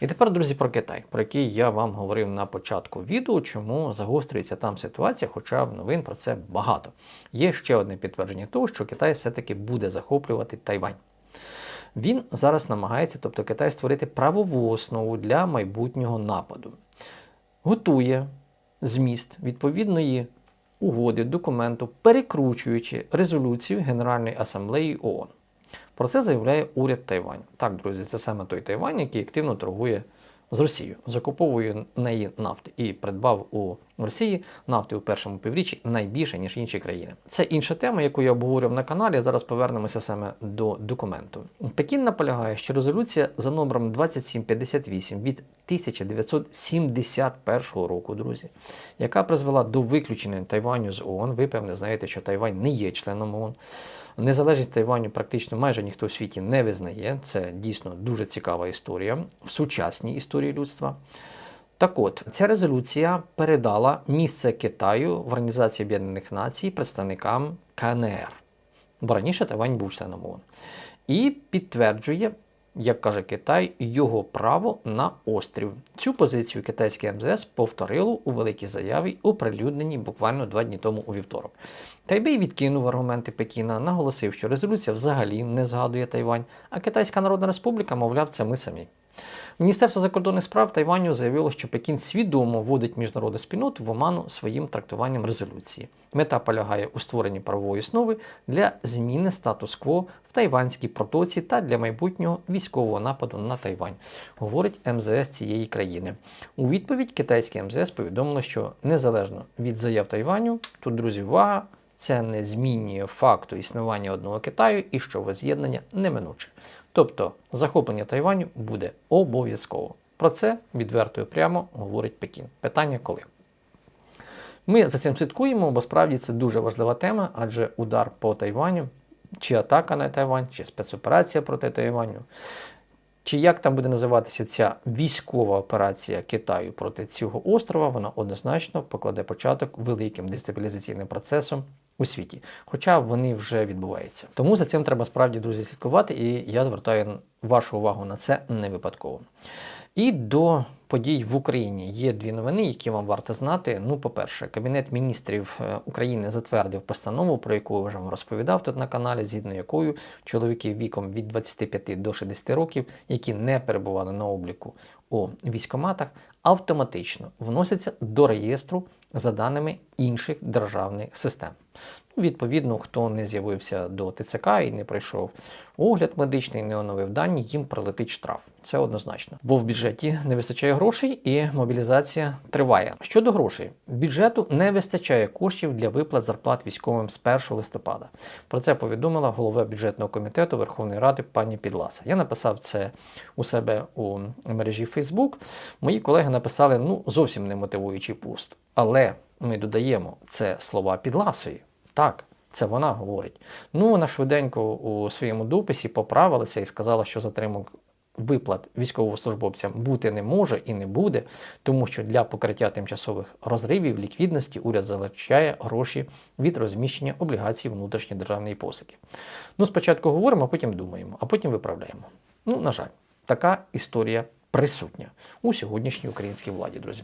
І тепер, друзі, про Китай, про який я вам говорив на початку відео, чому загострюється там ситуація, хоча в новин про це багато. Є ще одне підтвердження того, що Китай все-таки буде захоплювати Тайвань. Він зараз намагається, тобто Китай, створити правову основу для майбутнього нападу. Готує зміст відповідної угоди, документу, перекручуючи резолюцію Генеральної асамблеї ООН. Про це заявляє уряд Тайваню. Так, друзі, це саме той Тайвань, який активно торгує з Росією, закуповує неї нафти і придбав у Росії нафти у першому півріччі найбільше, ніж інші країни. Це інша тема, яку я обговорював на каналі. Зараз повернемося саме до документу. Пекін наполягає, що резолюція за номером 2758 від 1971 року, друзі, яка призвела до виключення Тайваню з ООН. Ви певне знаєте, що Тайвань не є членом ООН. Незалежність Тайваню практично майже ніхто в світі не визнає. Це дійсно дуже цікава історія в сучасній історії людства. Так от, ця резолюція передала місце Китаю в Організації Об'єднаних Націй представникам КНР. Бо раніше Тайвань був членом ООН. І підтверджує, як каже Китай, його право на острів. Цю позицію китайське МЗС повторило у великій заяві, оприлюдненій буквально два дні тому у вівторок. Тайбей відкинув аргументи Пекіна, наголосив, що резолюція взагалі не згадує Тайвань, а Китайська Народна Республіка, мовляв, це ми самі. Міністерство закордонних справ Тайваню заявило, що Пекін свідомо вводить міжнародну спільноту в оману своїм трактуванням резолюції. Мета полягає у створенні правової основи для зміни статус-кво в Тайванській протоці та для майбутнього військового нападу на Тайвань, говорить МЗС цієї країни. У відповідь китайське МЗС повідомило, що незалежно від заяв Тайваню, тут друзі, увага, це не змінює факту існування одного Китаю і що воз'єднання неминуче. Тобто захоплення Тайваню буде обов'язково. Про це відверто і прямо говорить Пекін. Питання коли? Ми за цим слідкуємо, бо справді це дуже важлива тема, адже удар по Тайваню, чи атака на Тайвань, чи спецоперація проти Тайваню, чи як там буде називатися ця військова операція Китаю проти цього острова, вона однозначно покладе початок великим дестабілізаційним процесом у світі, хоча вони вже відбуваються. Тому за цим треба справді друзі слідкувати, і я звертаю вашу увагу на це не випадково. І до подій в Україні є дві новини, які вам варто знати. Ну, по-перше, Кабінет міністрів е, України затвердив постанову, про яку я вже вам розповідав тут на каналі, згідно якою чоловіки віком від 25 до 60 років, які не перебували на обліку у військоматах, автоматично вносяться до реєстру за даними інших державних систем. Ну, Відповідно, хто не з'явився до ТЦК і не пройшов огляд медичний, не оновив дані, їм прилетить штраф. Це однозначно. Бо в бюджеті не вистачає грошей і мобілізація триває. Щодо грошей, бюджету не вистачає коштів для виплат зарплат військовим з 1 листопада. Про це повідомила голова бюджетного комітету Верховної Ради пані Підласа. Я написав це у себе у мережі Facebook. Мої колеги написали ну зовсім не мотивуючий пуст. Але ми додаємо це слова Підласої. Так, це вона говорить. Ну, вона швиденько у своєму дописі поправилася і сказала, що затримок виплат військовослужбовцям бути не може і не буде, тому що для покриття тимчасових розривів ліквідності уряд залучає гроші від розміщення облігацій внутрішньої державної посики. Ну, спочатку говоримо, а потім думаємо, а потім виправляємо. Ну, на жаль, така історія присутня у сьогоднішній українській владі, друзі.